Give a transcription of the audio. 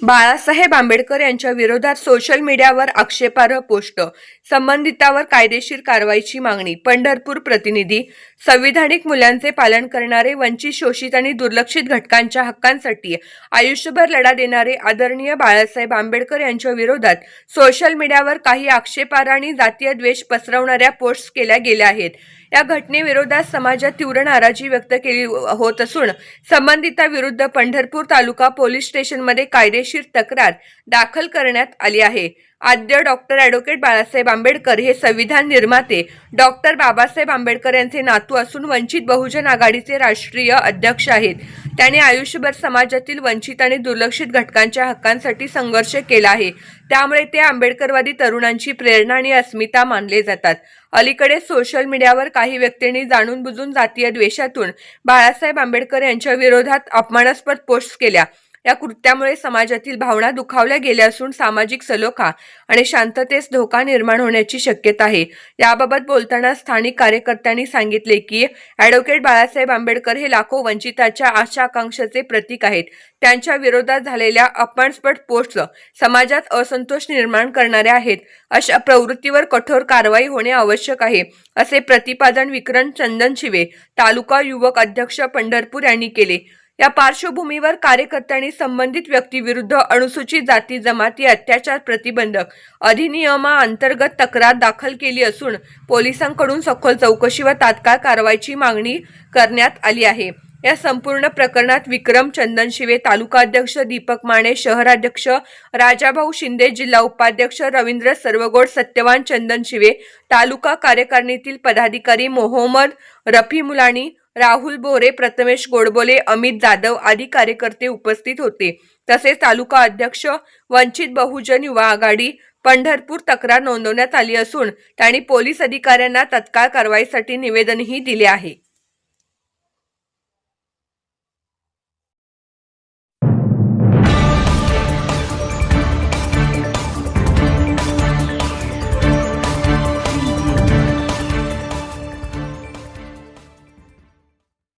बाळासाहेब आंबेडकर यांच्या विरोधात सोशल मीडियावर आक्षेपार्ह पोस्ट संबंधितावर कायदेशीर कारवाईची मागणी पंढरपूर प्रतिनिधी संविधानिक मूल्यांचे पालन करणारे वंचित शोषित आणि दुर्लक्षित घटकांच्या हक्कांसाठी आयुष्यभर लढा देणारे आदरणीय बाळासाहेब आंबेडकर यांच्या विरोधात सोशल मीडियावर काही आक्षेपार्ह आणि जातीय द्वेष पसरवणाऱ्या पोस्ट्स केल्या गेल्या आहेत. या घटनेविरोधात समाजात तीव्र नाराजी व्यक्त केली होत असून संबंधिताविरुद्ध पंढरपूर तालुका पोलीस स्टेशनमध्ये कायदेशीर तक्रार दाखल करण्यात आली आहे. आद्य डॉक्टर ॲडव्होकेट बाळासाहेब आंबेडकर हे संविधान निर्माते. डॉक्टर बाबासाहेब आंबेडकर यांचे नातू असून वंचित बहुजन आघाडीचे राष्ट्रीय अध्यक्ष आहेत. त्याने आयुष्यभर समाजातील वंचित आणि दुर्लक्षित घटकांच्या हक्कांसाठी संघर्ष केला आहे. त्यामुळे ते आंबेडकरवादी तरुणांची प्रेरणा आणि अस्मिता मानले जातात. अलीकडे सोशल मीडियावर काही व्यक्तींनी जाणून बुजून जातीय द्वेषातून बाळासाहेब आंबेडकर यांच्या विरोधात अपमानास्पद पोस्ट केल्या. या कृत्यामुळे समाजातील भावना दुखावल्या गेल्या असून सामाजिक सलोखा आणि शांततेस धोका निर्माण होण्याची शक्यता आहे. याबाबत बोलताना स्थानिक कार्यकर्त्यांनी सांगितले की ॲडव्होकेट बाळासाहेब आंबेडकर हे लाखो वंचिताच्या आशा आकांक्षाचे प्रतीक आहेत. त्यांच्या विरोधात झालेल्या अपमानस्पद पोस्ट समाजात असंतोष निर्माण करणाऱ्या आहेत. अशा प्रवृत्तीवर कठोर कारवाई होणे आवश्यक आहे असे प्रतिपादन विक्रम चंदन शिवे तालुका युवक अध्यक्ष पंढरपूर यांनी केले. या पार्श्वभूमीवर कार्यकर्त्यांनी संबंधित व्यक्तीविरुद्ध अनुसूचित जाती जमाती अत्याचार प्रतिबंधक अधिनियमाअंतर्गत तक्रार दाखल केली असून पोलिसांकडून सखोल चौकशी व तात्काळ कारवाईची मागणी करण्यात आली आहे. या संपूर्ण प्रकरणात विक्रम चंदन शिवे तालुका अध्यक्ष दीपक माने शहराध्यक्ष राजाभाऊ शिंदे जिल्हा उपाध्यक्ष रवींद्र सर्वगोड सत्यवान चंदन शिवे तालुका कार्यकारिणीतील पदाधिकारी मोहम्मद रफी मुलानी राहुल बोरे प्रथमेश गोडबोले अमित जाधव आदी कार्यकर्ते उपस्थित होते. तसेच तालुका अध्यक्ष वंचित बहुजन युवा आघाडी पंढरपूर तक्रार नोंदवण्यात आली असून त्यांनी पोलीस अधिकाऱ्यांना तत्काळ कारवाईसाठी निवेदनही दिले आहे.